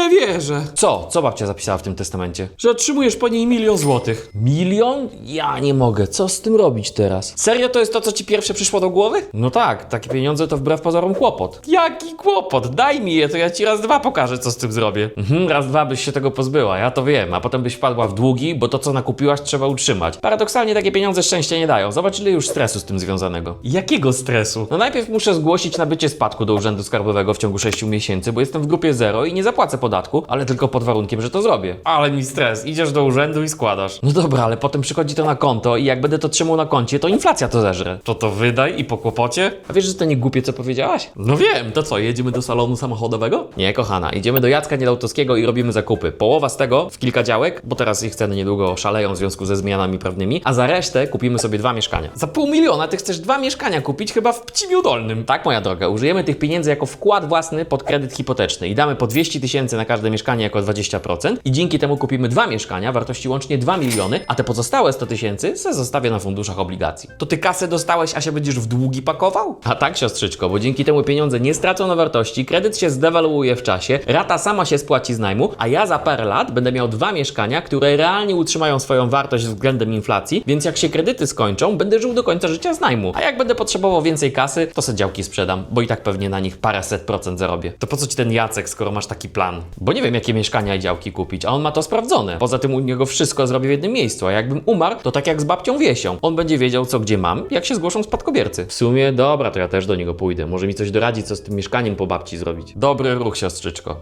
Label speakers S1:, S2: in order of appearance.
S1: Nie wierzę,
S2: Co? Co babcia zapisała w tym testamencie?
S1: że otrzymujesz po niej milion złotych.
S2: Milion? Ja nie mogę. Co z tym robić teraz?
S1: Serio to jest to, co ci pierwsze przyszło do głowy?
S2: No tak, takie pieniądze to wbrew pozorom kłopot.
S1: Jaki kłopot, daj mi je, to ja ci raz dwa pokażę, co z tym zrobię.
S2: Mhm, raz, dwa byś się tego pozbyła, ja to wiem, a potem byś wpadła w długi, bo to co nakupiłaś trzeba utrzymać. Paradoksalnie takie pieniądze szczęścia nie dają. Zobacz ile już stresu z tym związanego.
S1: Jakiego stresu?
S2: No najpierw muszę zgłosić nabycie spadku do Urzędu Skarbowego w ciągu 6 miesięcy, bo jestem w grupie zero i nie zapłacę podatku, ale tylko pod warunkiem, że to zrobię.
S1: Ale mi stres, idziesz do urzędu i składasz.
S2: No dobra, ale potem przychodzi to na konto i jak będę to trzymał na koncie, to inflacja to zeżre.
S1: To to wydaj i po kłopocie?
S2: A wiesz, że to nie głupie, co powiedziałaś?
S1: No wiem, to co, jedziemy do salonu samochodowego?
S2: Nie, kochana, idziemy do Jacka Niedałtowskiego i robimy zakupy. Połowa z tego w kilka działek, bo teraz ich ceny niedługo szaleją w związku ze zmianami prawnymi, a za resztę kupimy sobie dwa mieszkania.
S1: Za pół miliona ty chcesz dwa mieszkania kupić chyba w Pcimiu Dolnym.
S2: Tak, moja droga, użyjemy tych pieniędzy jako wkład własny pod kredyt hipoteczny i damy po 200 tysięcy na każde mieszkanie jako 20% i dzięki temu kupimy dwa mieszkania wartości łącznie 2 miliony, a te pozostałe 100 tysięcy se zostawię na funduszach obligacji.
S1: To ty kasę dostałeś, a się będziesz w długi pakował?
S2: A tak, siostrzyczko, bo dzięki temu pieniądze nie stracą na wartości, kredyt się zdewaluuje w czasie, rata sama się spłaci z najmu, a ja za parę lat będę miał dwa mieszkania, które realnie utrzymają swoją wartość względem inflacji, więc jak się kredyty skończą, będę żył do końca życia z najmu. A jak będę potrzebował więcej kasy, to se działki sprzedam, bo i tak pewnie na nich paręset procent zarobię.
S1: To po co ci ten Jacek, skoro masz taki plan?
S2: Bo nie wiem, jakie mieszkania i działki kupić, a on ma to sprawdzone. Poza tym u niego wszystko zrobię w jednym miejscu, a jakbym umarł, to tak jak z babcią Wiesią. On będzie wiedział, co gdzie mam, jak się zgłoszą spadkobiercy. W sumie, dobra, to ja też do niego pójdę. Może mi coś doradzi, co z tym mieszkaniem po babci zrobić.
S1: Dobry ruch, siostrzyczko.